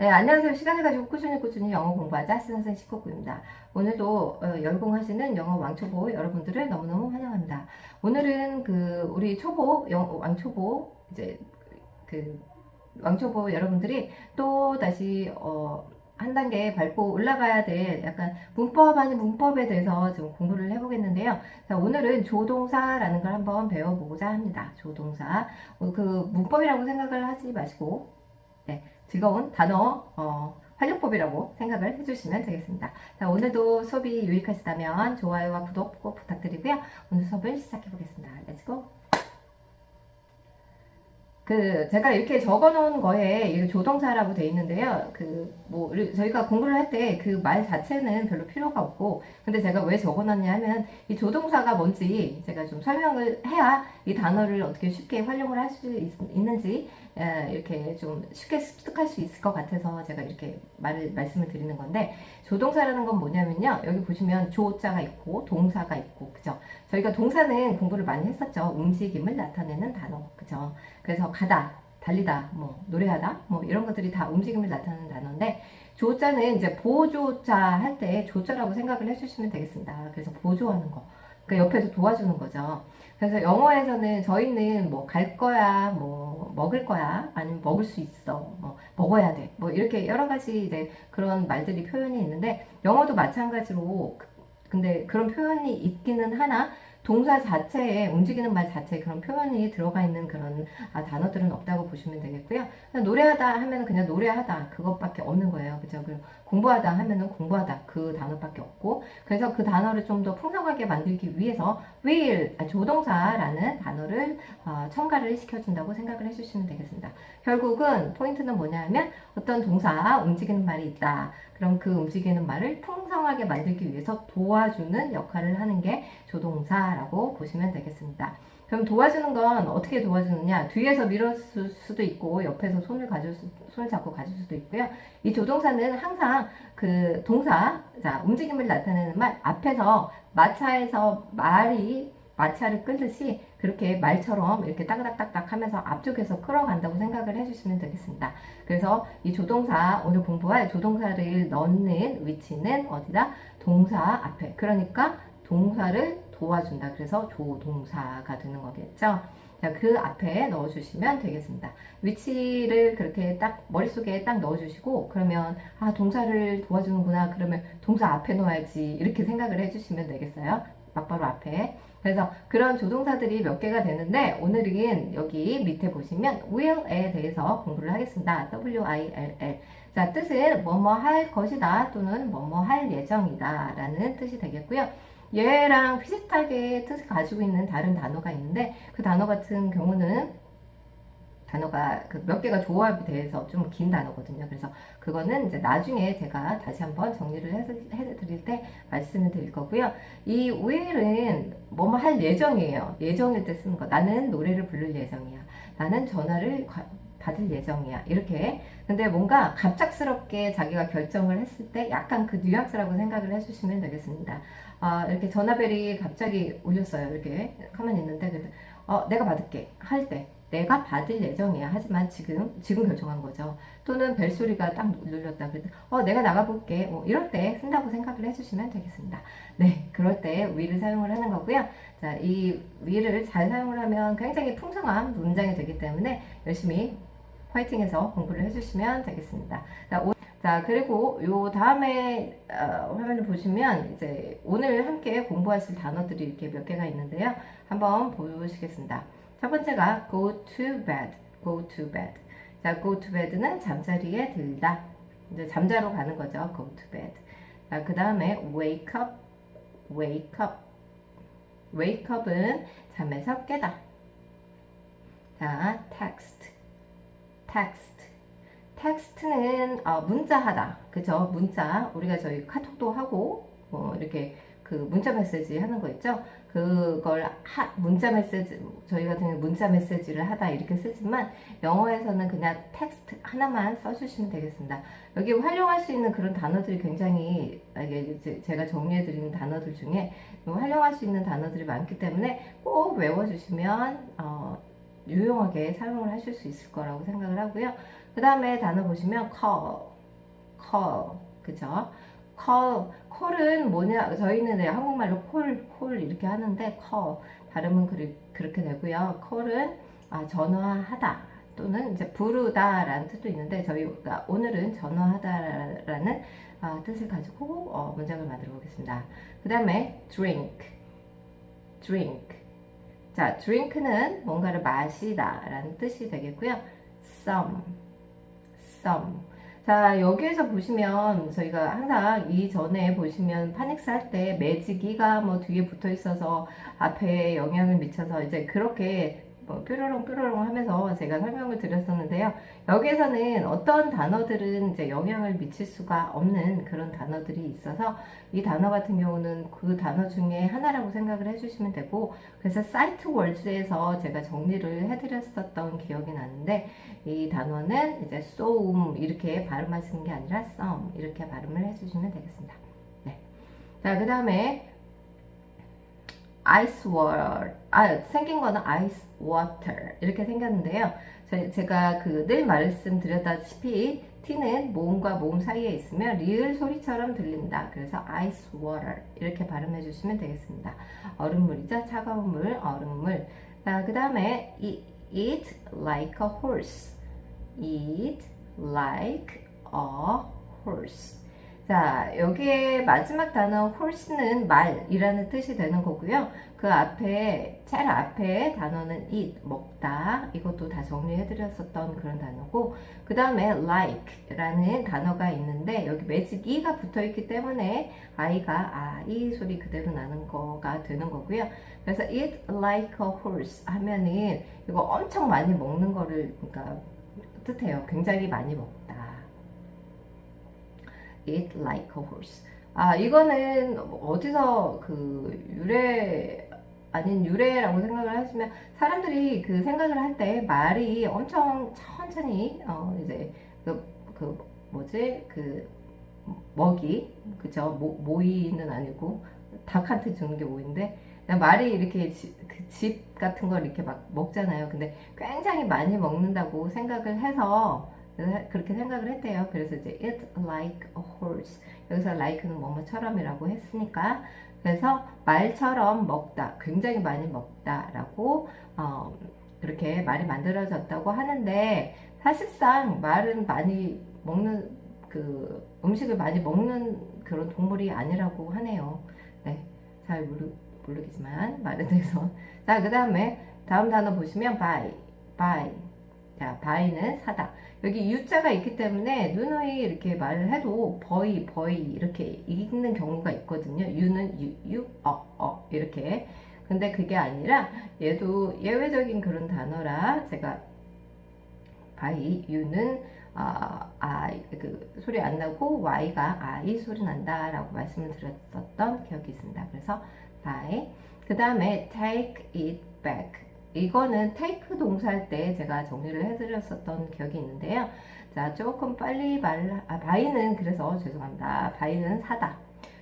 네, 안녕하세요. 시간을 가지고 꾸준히 꾸준히 영어 공부하자. 스선생 식구구입니다. 오늘도 어, 열공하시는 영어 왕초보 여러분들을 너무너무 환영합니다. 오늘은 그 우리 초보 영, 왕초보 이제 그 왕초보 여러분들이 또 다시 어, 한 단계 밟고 올라가야 될 약간 문법 아닌 문법에 대해서 좀 공부를 해보겠는데요. 자, 오늘은 조동사라는 걸 한번 배워보고자 합니다. 조동사. 어, 그 문법이라고 생각을 하지 마시고 네, 즐거운 단어 어, 활용법이라고 생각을 해주시면 되겠습니다. 자, 오늘도 수업이 유익하시다면 좋아요와 구독 꼭 부탁드리고요. 오늘 수업을 시작해 보겠습니다. 렛츠고! 그 제가 이렇게 적어놓은 거에 조동사라고 돼 있는데요. 그 뭐 저희가 공부를 할 때 그 말 자체는 별로 필요가 없고, 근데 제가 왜 적어놨냐 하면 이 조동사가 뭔지 제가 좀 설명을 해야 이 단어를 어떻게 쉽게 활용을 할 수 있는지 에, 이렇게 좀 쉽게 습득할 수 있을 것 같아서 제가 이렇게 말을 말씀을 드리는 건데 조동사라는 건 뭐냐면요. 여기 보시면 조자가 있고 동사가 있고 그죠? 저희가 동사는 공부를 많이 했었죠. 움직임을 나타내는 단어 그죠? 그래서 가다, 달리다, 뭐 노래하다, 뭐 이런 것들이 다 움직임을 나타내는 단어인데 조자는 이제 보조자 할 때 조자라고 생각을 해주시면 되겠습니다. 그래서 보조하는 거, 그 옆에서 도와주는 거죠. 그래서 영어에서는 저희는 뭐 갈 거야, 뭐 먹을 거야, 아니면 먹을 수 있어, 뭐 먹어야 돼, 뭐 이렇게 여러 가지 이제 그런 말들이 표현이 있는데 영어도 마찬가지로 근데 그런 표현이 있기는 하나 동사 자체에 움직이는 말 자체에 그런 표현이 들어가 있는 그런 아, 단어들은 없다고 보시면 되겠고요. 노래하다 하면 그냥 노래하다 그것밖에 없는 거예요. 그죠? 공부하다 하면은 공부하다 그 단어밖에 없고 그래서 그 단어를 좀 더 풍성하게 만들기 위해서 will 아, 조동사라는 단어를 어, 첨가를 시켜준다고 생각을 해주시면 되겠습니다. 결국은 포인트는 뭐냐면 어떤 동사 움직이는 말이 있다. 그럼 그 움직이는 말을 풍성하게 만들기 위해서 도와주는 역할을 하는 게 조동사라고 보시면 되겠습니다. 그럼 도와주는 건 어떻게 도와주느냐? 뒤에서 밀었을 수도 있고 옆에서 손을 가질 수, 손을 잡고 가질 수도 있고요. 이 조동사는 항상 그 동사, 자 움직임을 나타내는 말 앞에서 마차에서 말이 마차를 끌듯이 그렇게 말처럼 이렇게 따그닥따그닥 하면서 앞쪽에서 끌어간다고 생각을 해주시면 되겠습니다. 그래서 이 조동사, 오늘 공부할 조동사를 넣는 위치는 어디다? 동사 앞에. 그러니까 동사를 도와준다. 그래서 조동사가 되는 거겠죠. 자, 그 앞에 넣어주시면 되겠습니다. 위치를 그렇게 딱 머릿속에 딱 넣어주시고, 그러면, 아, 동사를 도와주는구나. 그러면 동사 앞에 넣어야지. 이렇게 생각을 해주시면 되겠어요. 막바로 앞에. 그래서 그런 조동사들이 몇 개가 되는데, 오늘은 여기 밑에 보시면 will에 대해서 공부를 하겠습니다. W-I-L-L. 자, 뜻은 뭐뭐 할 것이다 또는 뭐뭐 할 예정이다 라는 뜻이 되겠고요. 얘랑 비슷하게 뜻을 가지고 있는 다른 단어가 있는데 그 단어 같은 경우는 단어가 그 몇 개가 조합이 돼서 좀 긴 단어거든요. 그래서 그거는 이제 나중에 제가 다시 한번 정리를 해서 해드릴 때 말씀을 드릴 거고요. 이 will은 뭐뭐 할 예정이에요. 예정일 때 쓰는 거. 나는 노래를 부를 예정이야. 나는 전화를 받을 예정이야. 이렇게. 근데 뭔가 갑작스럽게 자기가 결정을 했을 때 약간 그 뉘앙스라고 생각을 해주시면 되겠습니다. 아, 이렇게 전화벨이 갑자기 울렸어요. 이렇게 가만히 있는데, 그래서, 어, 내가 받을게. 할 때. 내가 받을 예정이야. 하지만 지금, 지금 결정한 거죠. 또는 벨소리가 딱 눌렸다. 그래서, 어, 내가 나가볼게. 뭐, 이럴 때 쓴다고 생각을 해주시면 되겠습니다. 네. 그럴 때 위를 사용을 하는 거고요. 자, 이 위를 잘 사용을 하면 굉장히 풍성한 문장이 되기 때문에 열심히 화이팅해서 공부를 해주시면 되겠습니다. 자, 오, 자 그리고 요 다음에 어, 화면을 보시면 이제 오늘 함께 공부하실 단어들이 이렇게 몇 개가 있는데요. 한번 보시겠습니다. 첫 번째가 go to bed, go to bed. 자, go to bed는 잠자리에 들다. 이제 잠자러 가는 거죠. go to bed. 자, 그 다음에 wake up, wake up. wake up은 잠에서 깨다. 자, text. Text. 텍스트는 어, 문자하다. 그죠? 문자. 우리가 저희 카톡도 하고 뭐 이렇게 그 문자 메시지 하는 거 있죠? 그걸 하, 문자 메시지 저희 같은 경우 문자 메시지를 하다 이렇게 쓰지만 영어에서는 그냥 텍스트 하나만 써주시면 되겠습니다. 여기 활용할 수 있는 그런 단어들이 굉장히 제가 정리해 드리는 단어들 중에 활용할 수 있는 단어들이 많기 때문에 꼭 외워주시면 어, 유용하게 사용을 하실 수 있을 거라고 생각을 하고요. 그 다음에 단어 보시면 call, call. 그죠? call. call은 뭐냐? 저희는 네, 한국말로 call, 이렇게 하는데 call. 발음은 그리, 그렇게 되고요. call은 아, 전화하다 또는 이제 부르다라는 뜻도 있는데 저희가 오늘은 전화하다라는 아, 뜻을 가지고 어, 문장을 만들어 보겠습니다. 그 다음에 drink, drink. 자, drink는 뭔가를 마시다 라는 뜻이 되겠고요. some, some. 자, 여기에서 보시면 저희가 항상 이전에 보시면 파닉스 할 때 매지기가 뭐 뒤에 붙어 있어서 앞에 영향을 미쳐서 이제 그렇게 뭐 뾰로롱 뾰로롱 하면서 제가 설명을 드렸었는데요. 여기에서는 어떤 단어들은 이제 영향을 미칠 수가 없는 그런 단어들이 있어서 이 단어 같은 경우는 그 단어 중에 하나라고 생각을 해주시면 되고 그래서 사이트 월즈에서 제가 정리를 해드렸었던 기억이 나는데 이 단어는 이제 soum 이렇게 발음하시는 게 아니라 some 이렇게 발음을 해주시면 되겠습니다. 네. 자, 그 다음에 ice water. 아, 생긴 거는 ice water. 이렇게 생겼는데요. 제- 제가 그 늘 말씀드렸다시피 t는 모음과 모음 사이에 있으면 리을 소리처럼 들린다. 그래서 ice water. 이렇게 발음해 주시면 되겠습니다. 얼음물이죠. 차가운 물, 얼음물. 자, 그 다음에 eat like a horse. eat like a horse. 자, 여기에 마지막 단어 horse는 말이라는 뜻이 되는 거고요. 그 앞에 제일 앞에 단어는 eat 먹다 이것도 다 정리해 드렸었던 그런 단어고 그 다음에 like라는 단어가 있는데 여기 매직 e가 붙어 있기 때문에 i가 아 이 소리 그대로 나는 거가 되는 거고요. 그래서 eat like a horse 하면은 이거 엄청 많이 먹는 거를 그러니까 뜻해요. 굉장히 많이 먹다. Eat like a horse. 아, 이거는 어디서 그 유래 아닌 유래라고 생각을 하시면 사람들이 그 생각을 할 때 말이 엄청 천천히 어 이제 그, 그 뭐지 그 먹이 그죠 모, 모이는 아니고 닭한테 주는 게 모인데 말이 이렇게 그집 같은 걸 이렇게 막 먹잖아요. 근데 굉장히 많이 먹는다고 생각을 해서 그렇게 생각을 했대요. 그래서 이제 eat like a horse. 여기서 like는 뭐뭐처럼이라고 했으니까 그래서 말처럼 먹다, 굉장히 많이 먹다라고 어, 그렇게 말이 만들어졌다고 하는데 사실상 말은 많이 먹는 그 음식을 많이 먹는 그런 동물이 아니라고 하네요. 네, 잘 모르, 모르겠지만 말에 대해서 자, 그 다음에 다음 단어 보시면 buy, buy. 자, buy는 사다. 여기 U자가 있기 때문에 누누이 이렇게 말을 해도 버이, 버이 이렇게 읽는 경우가 있거든요. U는 U, U, 어, 어 이렇게. 근데 그게 아니라 얘도 예외적인 그런 단어라 제가 by, U는 아, 아, 그 소리 안 나고 Y가 I 소리 난다라고 말씀을 드렸었던 기억이 있습니다. 그래서 by. 그 다음에 take it back. 이거는 take 동사할 때 제가 정리를 해드렸었던 기억이 있는데요. 자, 조금 빨리 말, 아, buy는 그래서 죄송합니다. buy는 사다.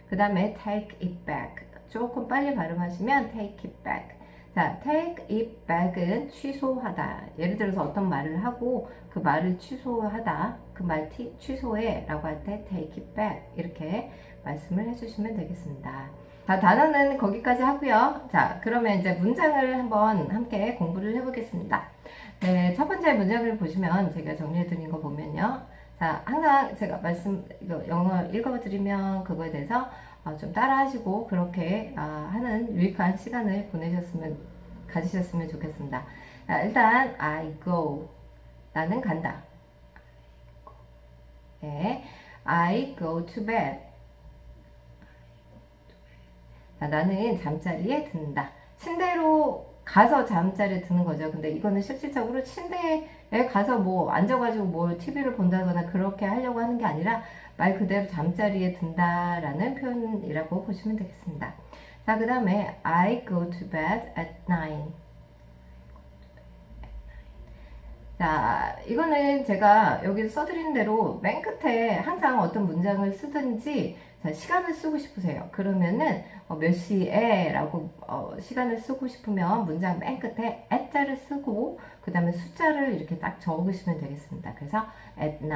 그 다음에 take it back. 조금 빨리 발음하시면 take it back. 자, take it back은 취소하다. 예를 들어서 어떤 말을 하고 그 말을 취소하다. 그 말 취소해 라고 할 때 take it back. 이렇게 말씀을 해주시면 되겠습니다. 자, 단어는 거기까지 하고요. 자, 그러면 이제 문장을 한번 함께 공부를 해보겠습니다. 네, 첫 번째 문장을 보시면 제가 정리해드린 거 보면요. 자, 항상 제가 말씀, 영어 읽어드리면 그거에 대해서 어, 좀 따라하시고 그렇게 아, 하는 유익한 시간을 보내셨으면, 가지셨으면 좋겠습니다. 자, 일단, I go. 나는 간다. 네, I go to bed. 자, 나는 잠자리에 든다. 침대로 가서 잠자리에 드는 거죠. 근데 이거는 실질적으로 침대에 가서 뭐 앉아가지고 뭐 TV를 본다거나 그렇게 하려고 하는 게 아니라 말 그대로 잠자리에 든다라는 표현이라고 보시면 되겠습니다. 자, 그 다음에 I go to bed at 9. 자, 이거는 제가 여기 써드린 대로 맨 끝에 항상 어떤 문장을 쓰든지 자, 시간을 쓰고 싶으세요. 그러면은 어, 몇 시에 라고 어, 시간을 쓰고 싶으면 문장 맨 끝에 at자를 쓰고 그 다음에 숫자를 이렇게 딱 적으시면 되겠습니다. 그래서 at 9,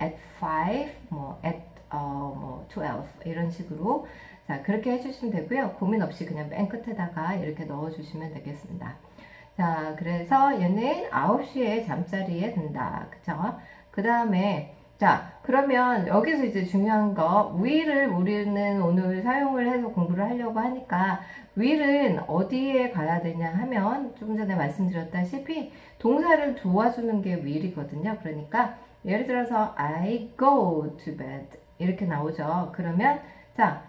at 5, 뭐 at 어, 뭐 12 이런 식으로 자 그렇게 해주시면 되고요. 고민 없이 그냥 맨 끝에다가 이렇게 넣어주시면 되겠습니다. 자 그래서 얘는 9시에 잠자리에 든다. 그쵸? 그 다음에 자, 그러면 여기서 이제 중요한 거, will을 우리는 오늘 사용을 해서 공부를 하려고 하니까, will은 어디에 가야 되냐 하면, 조금 전에 말씀드렸다시피, 동사를 도와주는 게 will이거든요. 그러니까, 예를 들어서, I go to bed. 이렇게 나오죠. 그러면, 자,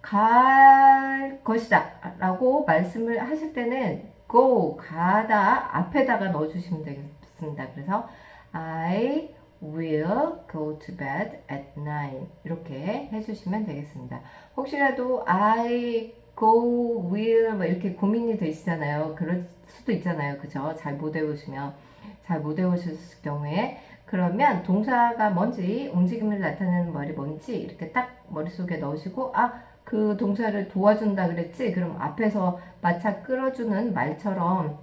갈 것이다. 라고 말씀을 하실 때는, go, 가다 앞에다가 넣어주시면 되겠습니다. 그래서, I will go to bed at 9 이렇게 해주시면 되겠습니다. 혹시라도 I go will 뭐 이렇게 고민이 되시잖아요. 그럴 수도 있잖아요. 그죠? 잘 못 외우시면 잘 못 외우실 경우에 그러면 동사가 뭔지 움직임을 나타내는 말이 뭔지 이렇게 딱 머릿속에 넣으시고 아 그 동사를 도와준다 그랬지? 그럼 앞에서 마차 끌어주는 말처럼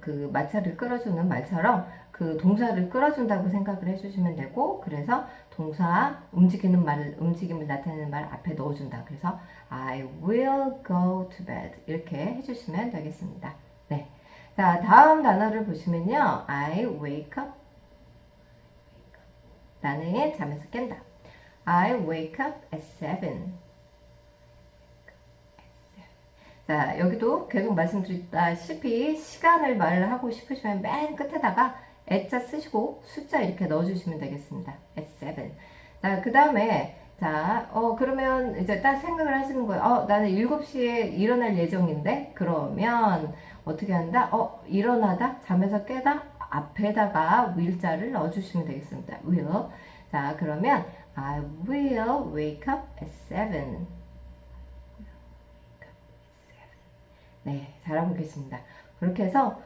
그 마차를 끌어주는 말처럼 그 동사를 끌어준다고 생각을 해주시면 되고 그래서 동사 움직이는 말 움직임을 나타내는 말 앞에 넣어준다. 그래서 I will go to bed 이렇게 해주시면 되겠습니다. 네. 자 다음 단어를 보시면요, I wake up. 나는 잠에서 깬다. I wake up at seven. 자, 여기도 계속 말씀드렸다시피 시간을 말을 하고 싶으시면 맨 끝에다가 애자 쓰시고 숫자 이렇게 넣어주시면 되겠습니다. at 7. 자, 그 다음에 자, 어, 그러면 이제 딱 생각을 하시는 거예요. 어, 나는 7시에 일어날 예정인데? 그러면 어떻게 한다? 어, 일어나다? 잠에서 깨다? 앞에다가 will자를 넣어주시면 되겠습니다. will. 자, 그러면 I will wake up at 7. 네, 계십니다. 그렇게 해서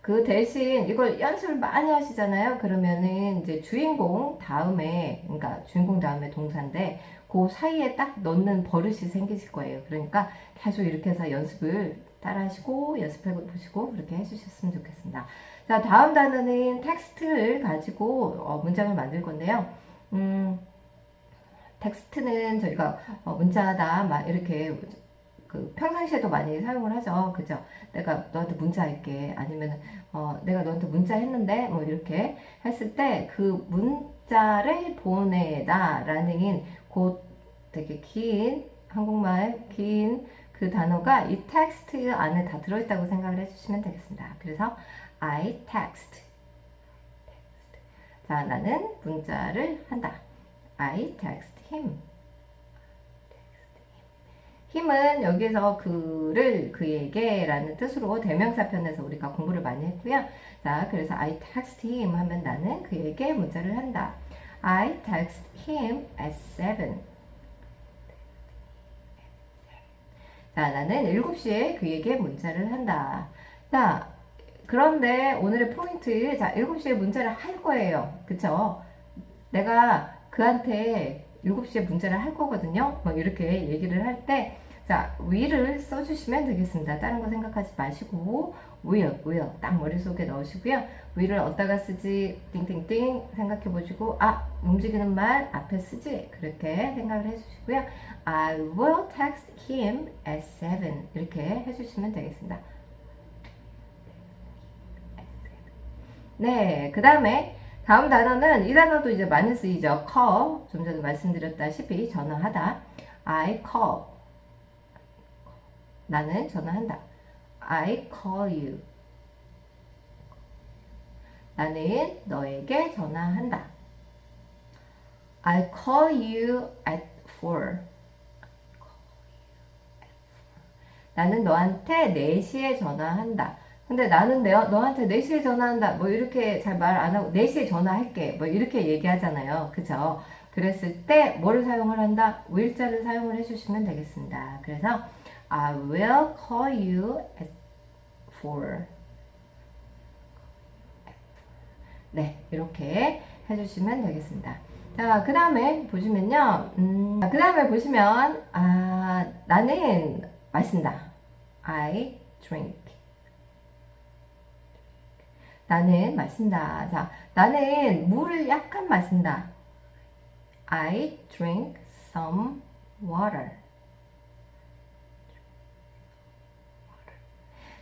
그 대신 이걸 연습을 많이 하시잖아요. 그러면은 이제 주인공 다음에, 그러니까 주인공 다음에 동사인데 그 사이에 딱 넣는 버릇이 생기실 거예요. 그러니까 계속 이렇게 해서 연습을 따라 하시고 연습해 보시고 그렇게 해주셨으면 좋겠습니다. 자, 다음 단어는 텍스트를 가지고 어, 문장을 만들 건데요. 음, 텍스트는 저희가 어, 문자다 막 이렇게 그 평상시에도 많이 사용을 하죠. 그죠? 내가 너한테 문자할게. 아니면 어, 내가 너한테 문자 했는데 뭐 이렇게 했을 때 그 문자를 보내다라는 곧 되게 긴 한국말 긴 그 단어가 이 텍스트 안에 다 들어있다고 생각을 해주시면 되겠습니다. 그래서 I text. 자, 나는 문자를 한다. I text him. 힘은 여기서 그를 그에게 라는 뜻으로 대명사 편에서 우리가 공부를 많이 했고요. 자, 그래서 I text him 하면 나는 그에게 문자를 한다. I text him at 7. 자, 나는 7시에 그에게 문자를 한다. 자, 그런데 오늘의 포인트, 자, 7시에 문자를 할 거예요. 그쵸? 내가 그한테 7시에 문자를 할 거거든요. 뭐 이렇게 얘기를 할 때, 자, will을 써주시면 되겠습니다. 다른 거 생각하지 마시고, will, will 딱 머릿속에 넣으시고요. will을 어디다가 쓰지, 띵띵띵 생각해 보시고, 아, 움직이는 말 앞에 쓰지? 그렇게 생각을 해주시고요. I will text him at 7. 이렇게 해주시면 되겠습니다. 네, 그 다음에 다음 단어는 이 단어도 이제 많이 쓰이죠. call. 좀 전에 말씀드렸다시피 전화하다. I call. 나는 전화한다. I call you. 나는 너에게 전화한다. I call you at 4. 나는 너한테 4시에 전화한다. 근데 나는 내, 너한테 4시에 전화한다. 뭐 이렇게 잘 말 안 하고 4시에 전화할게. 뭐 이렇게 얘기하잖아요. 그죠? 그랬을 때 뭐를 사용을 한다? will자를 사용을 해주시면 되겠습니다. 그래서 I will call you at 4. 네, 이렇게 해주시면 되겠습니다. 자, 그 다음에 보시면요. 음, 그 다음에 보시면, 아, 나는 마신다. I drink. 나는 마신다. 자, 나는 물을 약간 마신다. I drink some water.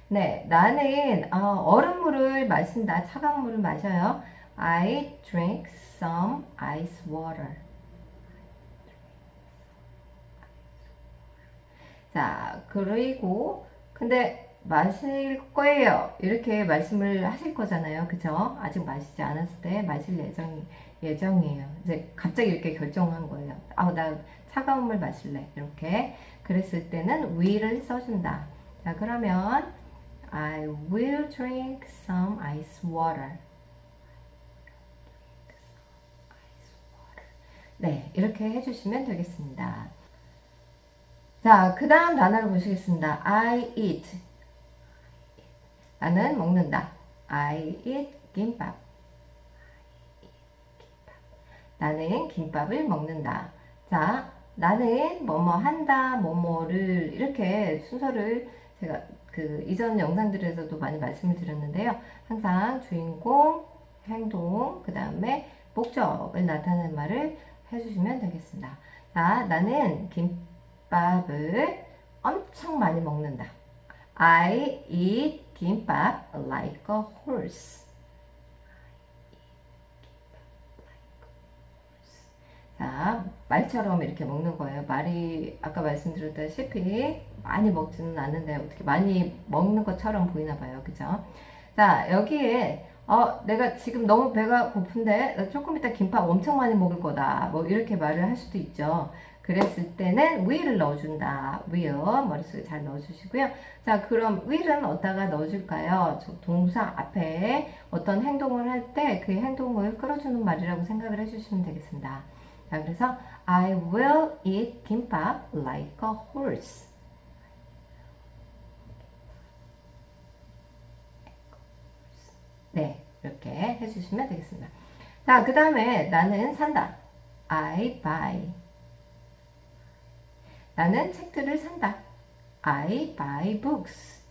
네, 나는 어, 얼음물을 마신다. 차가운 물을 마셔요. I drink some ice water. 자, 그리고 근데 마실 거예요. 이렇게 말씀을 하실 거잖아요. 그죠? 아직 마시지 않았을 때 마실 예정, 예정이에요. 이제 갑자기 이렇게 결정한 거예요. 아, 나 차가운 물 마실래. 이렇게. 그랬을 때는 will을 써준다. 자, 그러면 I will drink some ice water. 네, 이렇게 해주시면 되겠습니다. 자, 그 다음 단어를 보시겠습니다. I eat. 나는 먹는다. I eat 김밥. 나는 김밥을 먹는다. 자, 나는 뭐뭐 한다, 뭐뭐를 이렇게 순서를 제가 그 이전 영상들에서도 많이 말씀을 드렸는데요. 항상 주인공, 행동, 그 다음에 목적을 나타내는 말을 해주시면 되겠습니다. 자, 나는 김밥을 엄청 많이 먹는다. I eat 김밥 like a horse. 자, 말처럼 이렇게 먹는 거예요. 말이 아까 말씀드렸다시피 많이 먹지는 않는데 어떻게 많이 먹는 것처럼 보이나 봐요. 그죠? 자, 여기에 어, 내가 지금 너무 배가 고픈데 나 조금 이따 김밥 엄청 많이 먹을 거다. 뭐 이렇게 말을 할 수도 있죠. 그랬을 때는 will을 넣어준다. will 머릿속에 잘 넣어주시고요. 자, 그럼 will은 어디다가 넣어줄까요? 저 동사 앞에 어떤 행동을 할 때 그 행동을 끌어주는 말이라고 생각을 해주시면 되겠습니다. 자, 그래서 I will eat 김밥 like a horse. 네, 이렇게 해주시면 되겠습니다. 자, 그 다음에 나는 산다. I buy. 나는 책들을 산다. I buy books.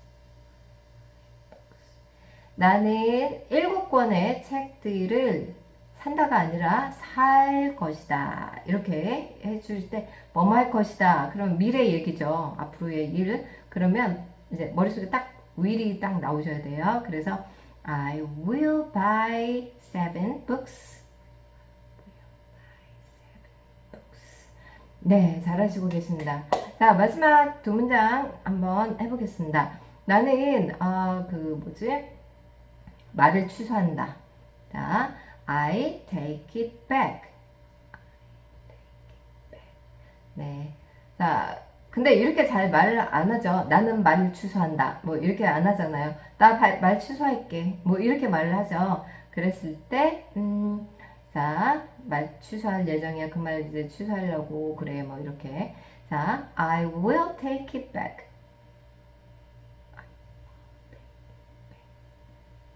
나는 일곱 권의 책들을 산다가 아니라 살 것이다. 이렇게 해줄 때, 뭐뭐 할 것이다. 그럼 미래 얘기죠. 앞으로의 일. 그러면 이제 머릿속에 딱 will이 딱 나오셔야 돼요. 그래서 I will buy seven books. 네, 잘하시고 계십니다. 자, 마지막 두 문장 한번 해보겠습니다. 나는, 어, 그, 뭐지? 말을 취소한다. 자, I take it back. 네. 자, 근데 이렇게 잘 말을 안 하죠. 나는 말을 취소한다. 뭐 이렇게 안 하잖아요. 나 말 취소할게. 뭐 이렇게 말을 하죠. 그랬을 때, 음, 자, 말 취소할 예정이야. 그 말 이제 취소하려고 그래. 뭐 이렇게. 자, I will take it back.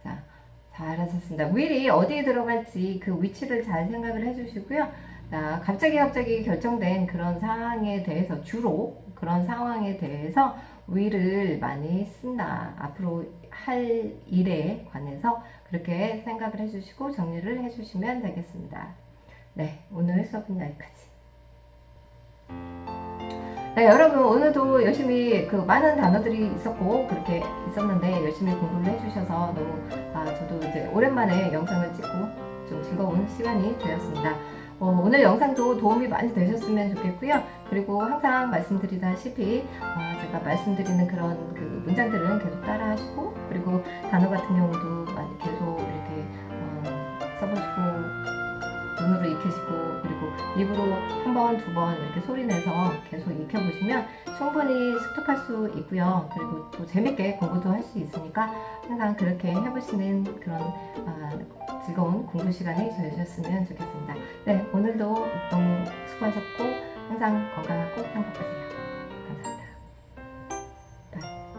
자, 잘하셨습니다. will이 어디에 들어갈지 그 위치를 잘 생각을 해주시고요. 자, 갑자기 갑자기 결정된 그런 상황에 대해서 주로 그런 상황에 대해서 will을 많이 쓴다. 앞으로 할 일에 관해서 그렇게 생각을 해주시고 정리를 해주시면 되겠습니다. 네, 오늘 수업은 여기까지. 네, 여러분 오늘도 열심히 그 많은 단어들이 있었고 그렇게 있었는데 열심히 공부를 해주셔서 너무 아, 저도 이제 오랜만에 영상을 찍고 좀 즐거운 시간이 되었습니다. 어, 오늘 영상도 도움이 많이 되셨으면 좋겠고요. 그리고 항상 말씀드리다시피 어, 제가 말씀드리는 그런 그 문장들은 계속 따라하시고 그리고 단어 같은 경우도 많이 계속 이렇게 어, 써보시고 눈으로 익히시고 입으로 한 번, 두 번 이렇게 소리 내서 계속 익혀보시면 충분히 습득할 수 있고요. 그리고 또 재밌게 공부도 할 수 있으니까 항상 그렇게 해보시는 그런 아, 즐거운 공부 시간이 되셨으면 좋겠습니다. 네, 오늘도 너무 수고하셨고 항상 건강하고 행복하세요.